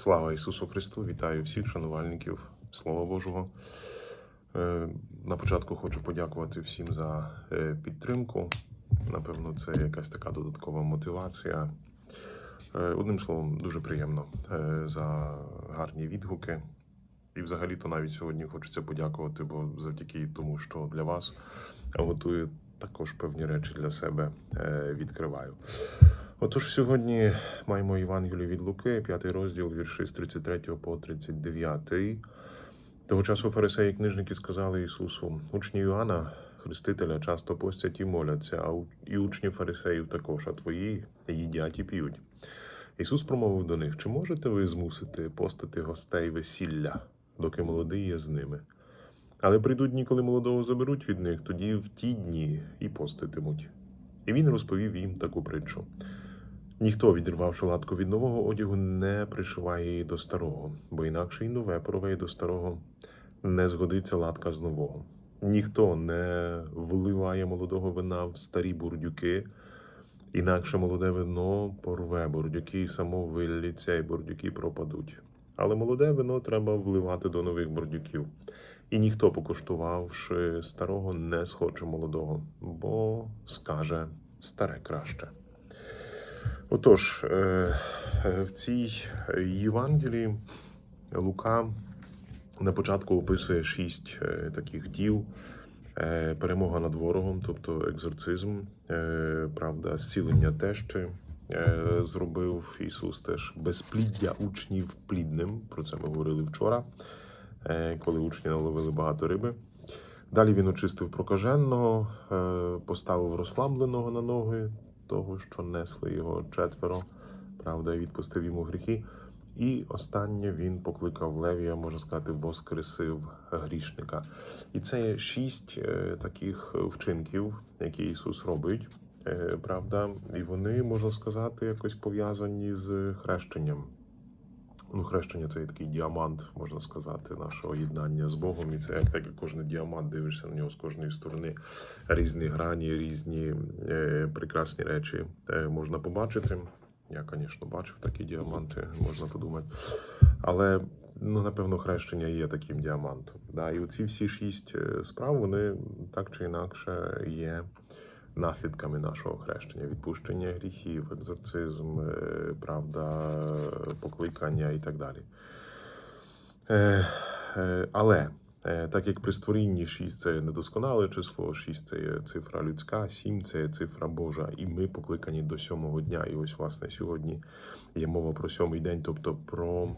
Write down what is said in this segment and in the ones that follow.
Слава Ісусу Христу! Вітаю всіх шанувальників Слова Божого. Е, На початку хочу подякувати всім за е, підтримку. Напевно, це якась така додаткова мотивація. Е, Одним словом, дуже приємно за гарні відгуки. І взагалі-то навіть сьогодні хочеться подякувати, бо завдяки тому, що для вас готую також певні речі для себе відкриваю. Отож, сьогодні маємо Євангелію від Луки, п'ятий розділ, вірші з 33 по 39. Того часу фарисеї і книжники сказали Ісусу: учні Йоанна, Хрестителя, часто постять і моляться, а і учні фарисеїв також, а твої їдять і п'ють. Ісус промовив до них: Чи можете ви змусити постати гостей весілля, доки молодий є з ними? Але прийдуть дні, коли молодого заберуть від них, тоді в ті дні і поститимуть. І він розповів їм таку притчу. Ніхто, відірвавши латку від нового одягу, не пришиває її до старого, бо інакше й нове порве до старого не згодиться латка з нового. Ніхто не вливає молодого вина в старі бурдюки, інакше молоде вино порве бурдюки і само вилліться, і бурдюки пропадуть. Але молоде вино треба вливати до нових бурдюків. І ніхто, покуштувавши старого, не схоче молодого, бо скаже старе краще. Отож, е, е, в цій Євангелії Лука на початку описує шість е, таких діл: перемога над ворогом, тобто екзорцизм, правда, зцілення тещі. Зробив Ісус теж безпліддя учнів плідним. Про це ми говорили вчора, коли учні наловили багато риби. Далі він очистив прокаженого, е, поставив розслабленого на ноги, того, що несли його четверо, правда, і відпустив йому гріхи. І останнє він покликав Левія, можна сказати, воскресив грішника. І це шість е, таких вчинків, які Ісус робить, е, правда, і вони, можна сказати, якось пов'язані з хрещенням. Ну, хрещення це такий діамант, можна сказати, нашого єднання з Богом. І це як так, кожен діамант, дивишся на нього з кожної сторони. Різні грані, різні е, прекрасні речі е, можна побачити. Я, звісно, бачив такі діаманти, можна подумати. Але ну, напевно, хрещення є таким діамантом. Да? І оці всі шість е, справ, вони так чи інакше є наслідками нашого хрещення, відпущення гріхів, екзорцизм, е, правда, покликання і так далі. Е, е, Але е, так як при створінні 6 це недосконале число, 6 це є цифра людська, 7 це є цифра Божа, і ми покликані до сьомого дня. І ось, власне, сьогодні є мова про сьомий день, тобто про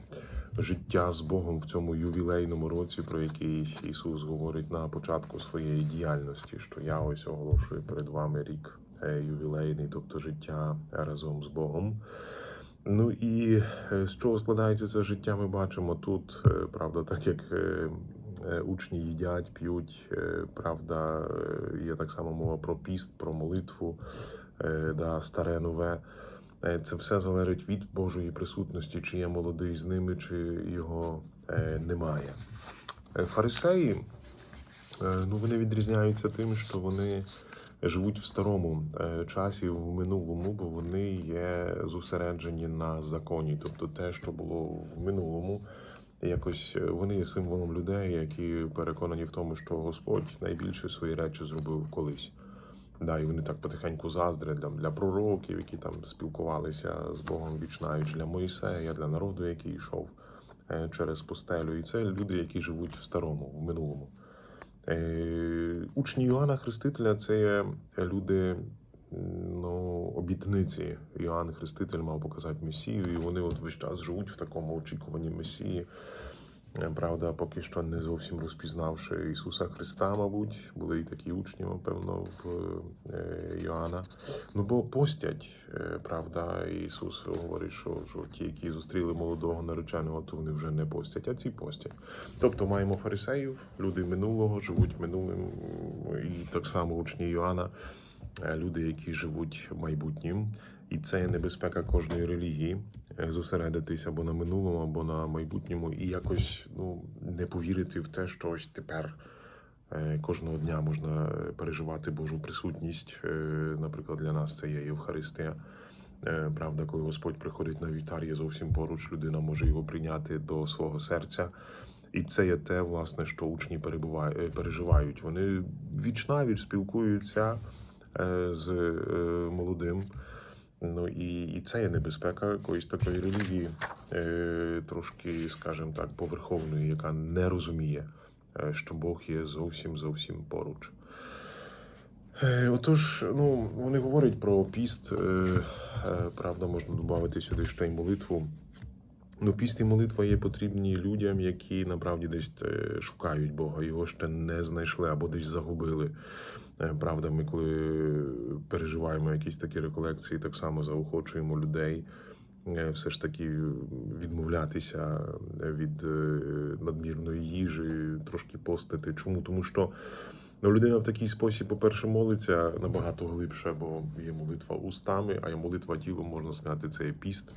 життя з Богом в цьому ювілейному році, про який Ісус говорить на початку своєї діяльності, що я ось оголошую перед вами рік е, ювілейний, тобто життя разом з Богом. Ну і е, з чого складається це життя, ми бачимо тут, е, правда, так як е, е, учні їдять, п'ють, е, правда, е, є так само мова про піст, про молитву, е, да, старе нове. Е, Це все залежить від Божої присутності, чи є молодий з ними, чи його е, немає. Е, Фарисеї, е, ну, вони відрізняються тим, що вони живуть в старому е, часі, в минулому, бо вони є зосереджені на законі. Тобто те, що було в минулому, якось е, вони є символом людей, які переконані в тому, що Господь найбільше свої речі зробив колись. Да, і вони так потихеньку заздрять для, для пророків, які там спілкувалися з Богом вічнаючи, для Моїсея, для народу, який йшов е, через пустелю. І це люди, які живуть в старому, в минулому. Е, Учні Йоанна Хрестителя це люди обітниці. Йоанн Хреститель мав показати Месію, і вони от весь час живуть в такому очікуванні Месії. Е, Правда, поки що не зовсім розпізнавши Ісуса Христа, мабуть, були і такі учні, напевно, в е, Йоанна. Ну, бо постять, е, правда, Ісус говорить, що, що ті, які зустріли молодого нареченого, то вони вже не постять, а ці постять. Тобто маємо фарисеїв, люди минулого, живуть минулим, і так само учні Йоанна, е, люди, які живуть майбутнім. І це небезпека кожної релігії е, зосередитись або на минулому, або на майбутньому, і якось ну, не повірити в те, що ось тепер е, кожного дня можна е, переживати Божу присутність. Е, Наприклад, для нас це є Євхаристія. Е, Правда, коли Господь приходить на вівтар, є зовсім поруч, людина може його прийняти до свого серця. І це є те, власне, що учні е, переживають. Вони вічна віч спілкуються е, з е, молодим. Ну і, і це є небезпека якоїсь такої релігії, е, трошки, скажімо так, поверховної, яка не розуміє, е, що Бог є зовсім зовсім поруч. Е, Отож, ну, вони говорять про піст. е, е, Правда, можна додати сюди ще й молитву. Ну, піст і молитва є потрібні людям, які направді десь е, шукають Бога, його ще не знайшли або десь загубили. Е, Правда, ми коли переживаємо якісь такі реколекції, так само заохочуємо людей е, все ж таки відмовлятися від надмірної їжі, трошки постити. Чому? Тому що ну, людина в такий спосіб, по-перше, молиться набагато глибше, бо є молитва устами, а є молитва тілом, можна сказати, це є піст.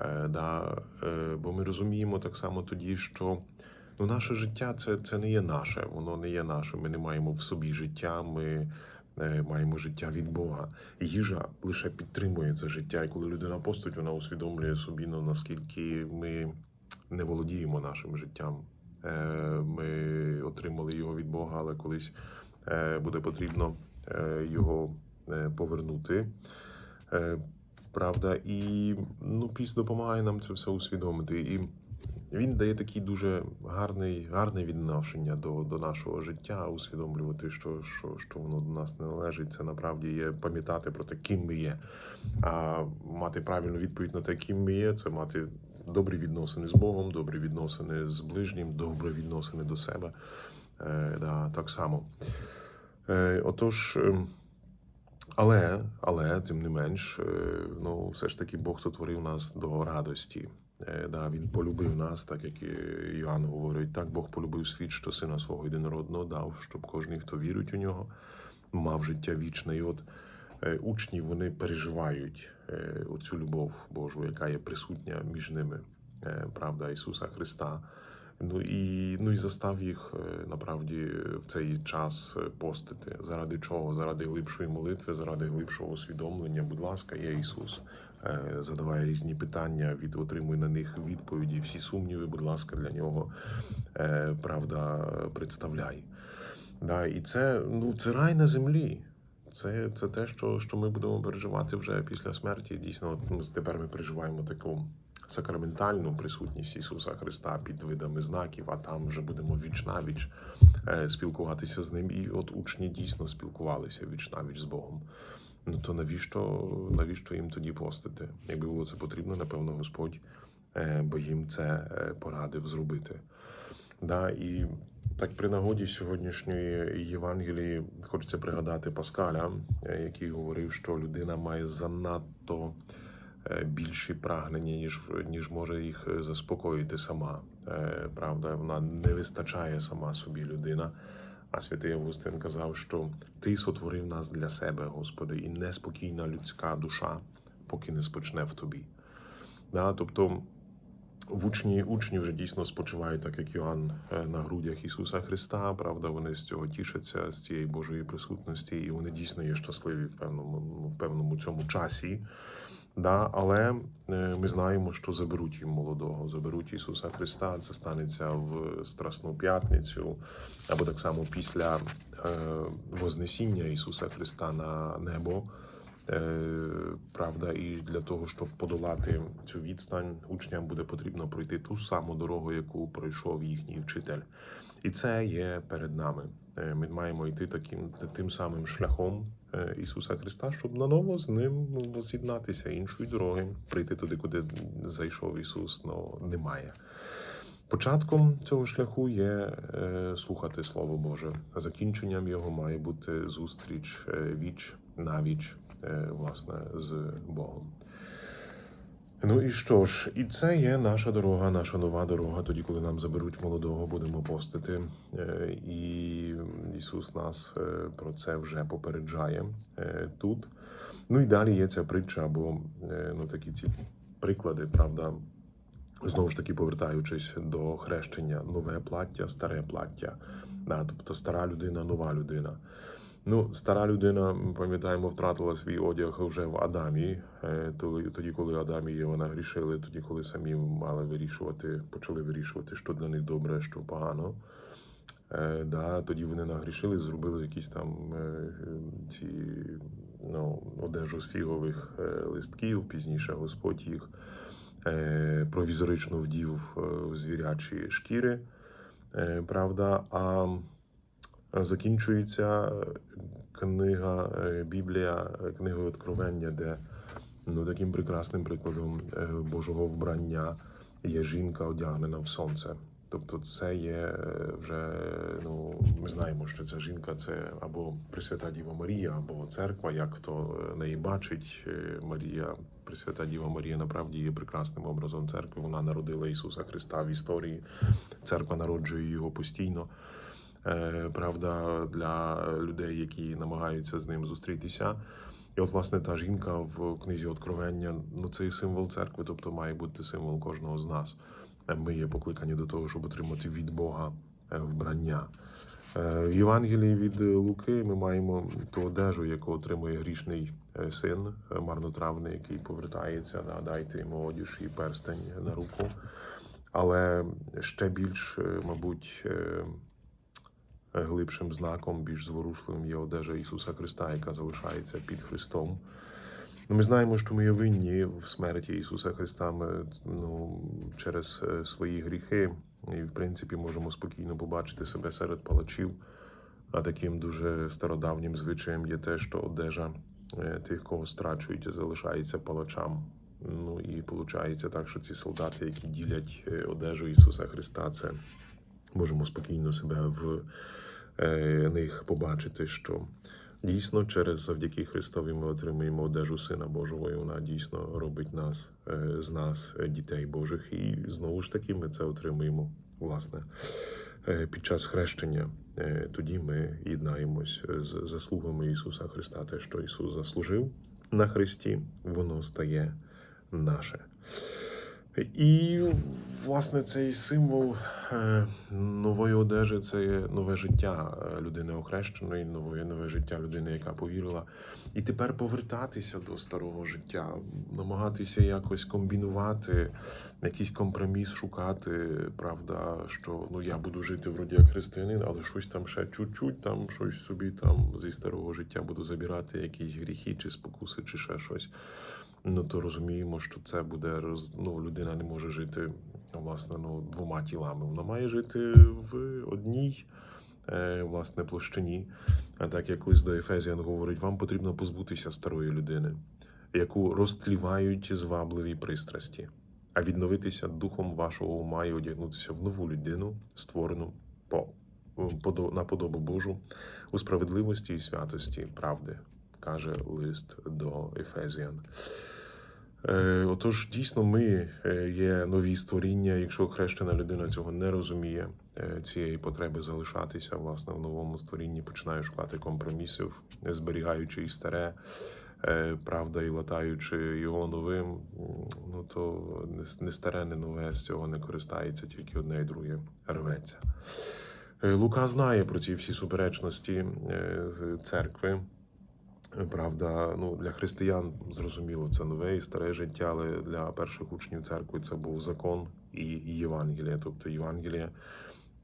Е, да, е, бо ми розуміємо так само тоді, що ну, наше життя це, це не є наше, воно не є наше. Ми не маємо в собі життя, ми е, маємо життя від Бога. Їжа лише підтримує це життя. І коли людина постить, вона усвідомлює собі, ну, наскільки ми не володіємо нашим життям. Ми отримали його від Бога, але колись буде потрібно його повернути. Правда, і ну, піс допомагає нам це все усвідомити. І він дає такий дуже гарний, гарне відношення до, до нашого життя, усвідомлювати, що, що, що воно до нас не належить. Це направді є пам'ятати про те, ким ми є. А мати правильну відповідь на те, ким ми є, це мати добрі відносини з Богом, добрі відносини з ближнім, добрі відносини до себе. Е, да, так само. Е, отож. Але, але тим не менш, е, ну все ж таки Бог сотворив нас до радості. Е, Да, він полюбив нас, так як і Іоанн говорить. Так Бог полюбив світ, що сина свого єдинородного дав, щоб кожен, хто вірить у нього, мав життя вічне. І от е, учні вони переживають оцю любов Божу, яка є присутня між ними, правда Ісуса Христа. Ну і ну і застав їх е, направді в цей час е, постити. Заради чого? Заради глибшої молитви, заради глибшого усвідомлення. Будь ласка, є Ісус. Е, Задаває різні питання, від отримує на них відповіді. Всі сумніви, будь ласка, для нього правда представляй. Да, і це ну це рай на землі. Це, це те, що, що ми будемо переживати вже після смерті. Дійсно, тепер ми переживаємо таку сакраментальну присутність Ісуса Христа під видами знаків, а там вже будемо віч навіч е, спілкуватися з ним. І от учні дійсно спілкувалися віч навіч з Богом. Ну то навіщо, навіщо їм тоді постити? Якби було це потрібно, напевно, Господь е, би їм це е, порадив зробити. Да, і так при нагоді сьогоднішньої Євангелії хочеться пригадати Паскаля, який говорив, що людина має занадто більші прагнення, ніж, ніж може їх е, заспокоїти сама. Е, Правда, вона не вистачає сама собі людина. А святий Августин казав, що ти сотворив нас для себе, Господи, і неспокійна людська душа, поки не спочне в тобі. Да, тобто в учні, учні вже дійсно спочивають, так як Йоанн е, на грудях Ісуса Христа. Правда, вони з цього тішаться, з цієї Божої присутності, і вони дійсно є щасливі в певному, в певному цьому часі. Да, але е, ми знаємо, що заберуть їм молодого, заберуть Ісуса Христа. Це станеться в Страсну п'ятницю, або так само після е, Вознесіння Ісуса Христа на небо. Е, Правда, і для того, щоб подолати цю відстань, учням буде потрібно пройти ту саму дорогу, яку пройшов їхній вчитель. І це є перед нами. Ми маємо йти таким тим самим шляхом Ісуса Христа, щоб наново з ним ну, воз'єднатися іншої дороги, прийти туди, куди зайшов Ісус, ну немає. Початком цього шляху є е, слухати Слово Боже. А Закінченням його має бути зустріч е, віч навіч, е, власне, з Богом. Ну і що ж, і це є наша дорога, наша нова дорога. Тоді, коли нам заберуть молодого, будемо постити. Е, І Ісус нас е, про це вже попереджає е, тут. Ну і далі є ця притча, або ну такі ці приклади, правда. Знову ж таки, повертаючись до хрещення, нове плаття, старе плаття. Да, тобто стара людина, нова людина. Ну, стара людина, пам'ятаємо, втратила свій одяг вже в Адамі. Е, Тоді, коли Адам і Єва нагрішили, тоді, коли самі мали вирішувати, почали вирішувати, що для них добре, що погано. Е, да, тоді вони нагрішили, зробили якісь там е, ці ну, одежу з фігових листків. Пізніше Господь їх провізорично вдів в звірячі шкіри. Правда, а закінчується книга е, Біблія, е, книгою Откровення, де ну, таким прекрасним прикладом е, Божого вбрання є жінка, одягнена в сонце. Тобто, це є е, вже, ну, ми знаємо, що ця жінка це або Пресвята Діва Марія, або церква, як хто е, неї бачить. Е, Марія, Пресвята Діва Марія направді є прекрасним образом церкви. Вона народила Ісуса Христа в історії. Церква народжує його постійно. Е, Правда, для людей, які намагаються з ним зустрітися. І от, власне, та жінка в книзі Откровення, ну це і символ церкви, тобто має бути символ кожного з нас. Е, Ми є покликані до того, щоб отримати від Бога е, вбрання. В Євангелії від Луки ми маємо ту одежу, яку отримує грішний син, марнотравний, який повертається, да, дайте йому одіж і перстень на руку. Але ще більш, мабуть, глибшим знаком, більш зворушливим є одежа Ісуса Христа, яка залишається під Христом. Ну, Ми знаємо, що ми є винні в смерті Ісуса Христа ми, ну, через е, свої гріхи, і в принципі можемо спокійно побачити себе серед палачів. А таким дуже стародавнім звичаєм є те, що одежа е, тих, кого страчують, залишається палачам. Ну і виходить так, що ці солдати, які ділять е, одежу Ісуса Христа, це можемо спокійно себе в них побачити, що дійсно через завдяки Христові ми отримуємо одежу Сина Божого, і вона дійсно робить нас е, з нас е, дітей Божих. І знову ж таки ми це отримуємо власне е, під час хрещення. Е, Тоді ми єднаємось з заслугами Ісуса Христа. Те, що Ісус заслужив на Христі, воно стає наше. І, власне, цей символ е, нової одежі це нове життя е, людини охрещеної, нове, нове життя людини, яка повірила. І тепер повертатися до старого життя, намагатися якось комбінувати, якийсь компроміс шукати. Правда, що ну я буду жити вроді як християнин, але щось там ще чуть-чуть, там щось собі там зі старого життя буду забирати, якісь гріхи чи спокуси, чи ще щось ну то розуміємо, що це буде роз... ну, людина не може жити власне ну, двома тілами. Вона має жити в одній е, власне площині. А так як лист до Ефезіан говорить, вам потрібно позбутися старої людини, яку розтлівають звабливі пристрасті, а відновитися духом вашого ума і одягнутися в нову людину, створену по, подо- на подобу Божу у справедливості і святості правди, каже лист до Ефезіан. Е, Отож, дійсно, ми е, є нові створіння. Якщо хрещена людина цього не розуміє, е, цієї потреби залишатися власне в новому створінні, починає шукати компромісів, зберігаючи і старе, правда, і латаючи його новим, ну то не- старе, не нове з цього не користається, тільки одне і друге рветься. Лука знає про ці всі суперечності церкви. Правда, ну для християн зрозуміло це нове і старе життя, але для перших учнів церкви це був закон і, і Євангелія. Тобто Євангелія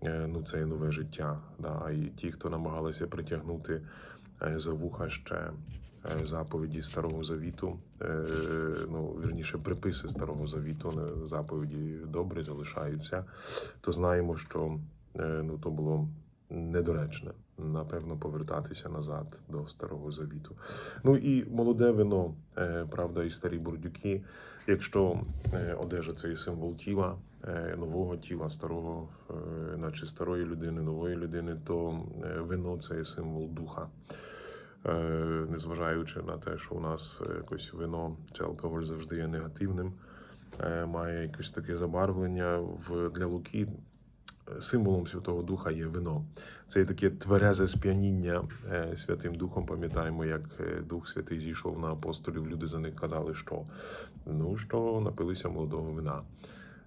е, ну це є нове життя. Да? І ті, хто намагалися притягнути е, за вуха ще е, заповіді Старого Завіту, ну вірніше приписи Старого Завіту, заповіді добрі залишаються, то знаємо, що ну то було недоречне. Напевно, повертатися назад до старого завіту. Ну і молоде вино, е, правда, і старі бурдюки. Якщо е, одежа це і символ тіла, е, нового тіла, старого, наче старої людини, нової людини, то вино це і символ духа. Незважаючи на те, що у нас якось вино чи алкоголь завжди є негативним, має якесь таке забарвлення в для Луки. Символом Святого Духа є вино. Це є таке тверезе сп'яніння е, Святим Духом. Пам'ятаємо, як е, Дух Святий зійшов на апостолів. Люди за них казали, що ну що напилися молодого вина.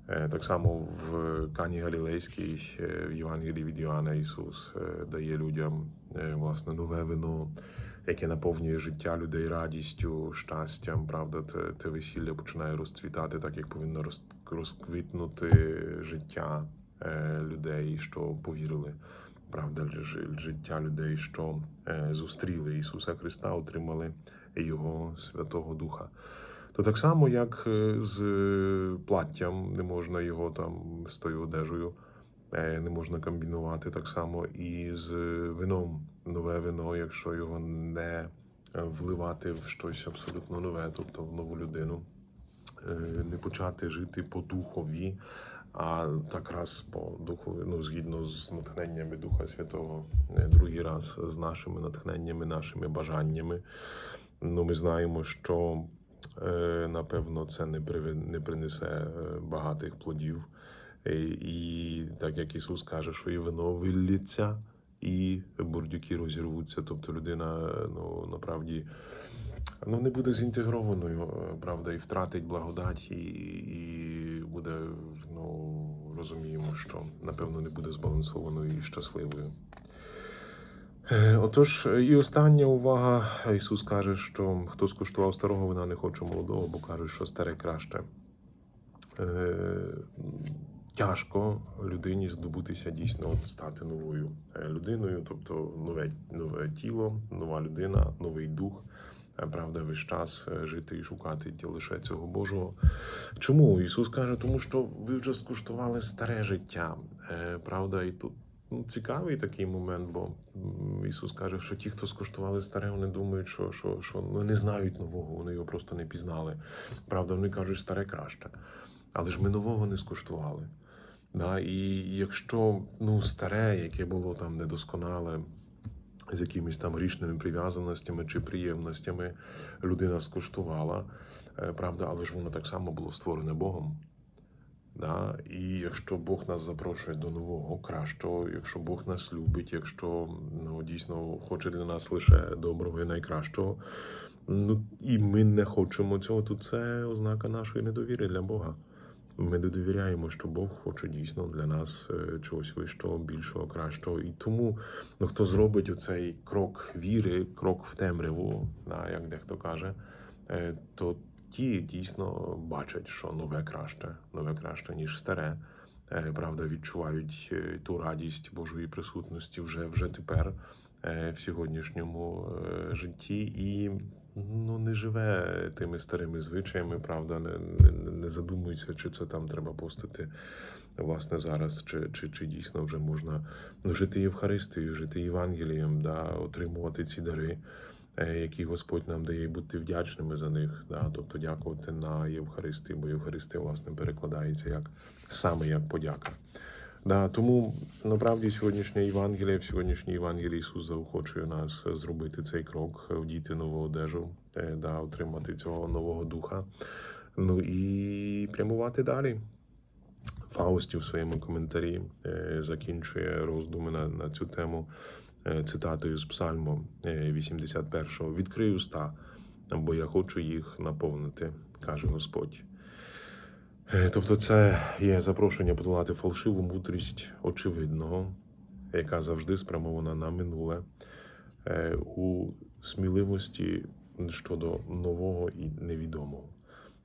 Е, Так само в Кані Галілейській в Євангелії від Іоанна Ісус дає людям власне нове вино, яке наповнює життя людей радістю, щастям. Правда, те, те весілля починає розцвітати, так як повинно роз- розквітнути життя людей, що повірили. Правда, життя людей, що е, зустріли Ісуса Христа, отримали Його Святого Духа. То так само, як е, з платтям, не можна його там з тою одежею, е, не можна комбінувати так само і з вином. Нове вино, якщо його не е, вливати в щось абсолютно нове, тобто в нову людину, е, не почати жити по духові, а так раз по духу, ну згідно з натхненнями Духа Святого, е, другий раз з нашими натхненнями, нашими бажаннями. Ну, ми знаємо, що е, напевно це не не принесе е, багатих плодів. І так як Ісус каже, що і вино виллється, і бурдюки розірвуться. Тобто людина ну направді ну, не буде зінтегрованою, е, правда, і втратить благодать, і, і буде, ну розуміємо, що напевно не буде збалансованою і щасливою. Е, Отож, і остання увага. Ісус каже, що хто скуштував старого вина, не хоче молодого, бо каже, що старе краще. Е, Тяжко людині здобутися дійсно от стати новою людиною, тобто нове, нове тіло, нова людина, новий дух. Е, Правда, весь час е, жити і шукати лише цього Божого. Чому Ісус каже, тому що ви вже скуштували старе життя. Е, Правда, і тут ну, цікавий такий момент, бо Ісус каже, що ті, хто скуштували старе, вони думають, що, що, що ну, не знають нового, вони його просто не пізнали. Правда, вони кажуть, старе краще. Але ж ми нового не скуштували. Да? І якщо ну, старе, яке було там недосконале, з якимись там грішними прив'язаностями чи приємностями людина скуштувала, е, правда, але ж воно так само було створене Богом. Да? І якщо Бог нас запрошує до нового, кращого, якщо Бог нас любить, якщо ну, дійсно хоче для нас лише доброго і найкращого, ну і ми не хочемо цього, то це ознака нашої недовіри для Бога. Ми не довіряємо, що Бог хоче дійсно для нас е, чогось вищого, більшого, кращого. І тому ну, хто зробить оцей крок віри, крок в темряву, да, як дехто каже, е, то ті дійсно бачать, що нове краще, нове краще, ніж старе. Е, Правда, відчувають ту радість Божої присутності вже, вже тепер в сьогоднішньому житті і ну, не живе тими старими звичаями, правда, не, не, не задумується, чи це там треба постити власне зараз, чи, чи, чи дійсно вже можна ну, жити Євхаристією, жити Євангелієм, да, отримувати ці дари, е, які Господь нам дає, бути вдячними за них. Да, тобто дякувати на Євхаристії, бо Євхаристія, власне, перекладається як саме як подяка. Да, тому насправді сьогоднішнє Євангеліє, в сьогоднішній Євангелії Ісус заохочує нас е, зробити цей крок, е, вдіти нову одежу, е, да, отримати цього нового духа. Ну і прямувати далі. Фаусті в своєму коментарі закінчує роздуми на, на цю тему цитатою з Псальму е, 81-го. Відкрий уста, бо я хочу їх наповнити, каже Господь. Е, Тобто, це є запрошення подолати фальшиву мудрість очевидного, яка завжди спрямована на минуле, е, у сміливості щодо нового і невідомого.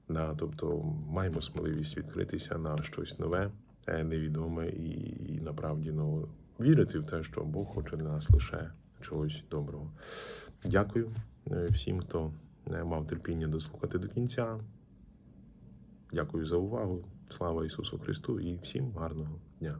Да, тобто маємо сміливість відкритися на щось нове, е, невідоме і, і направді ну, вірити в те, що Бог хоче для нас лише чогось доброго. Дякую всім, хто мав терпіння дослухати до кінця. Дякую за увагу. Слава Ісусу Христу і всім гарного дня.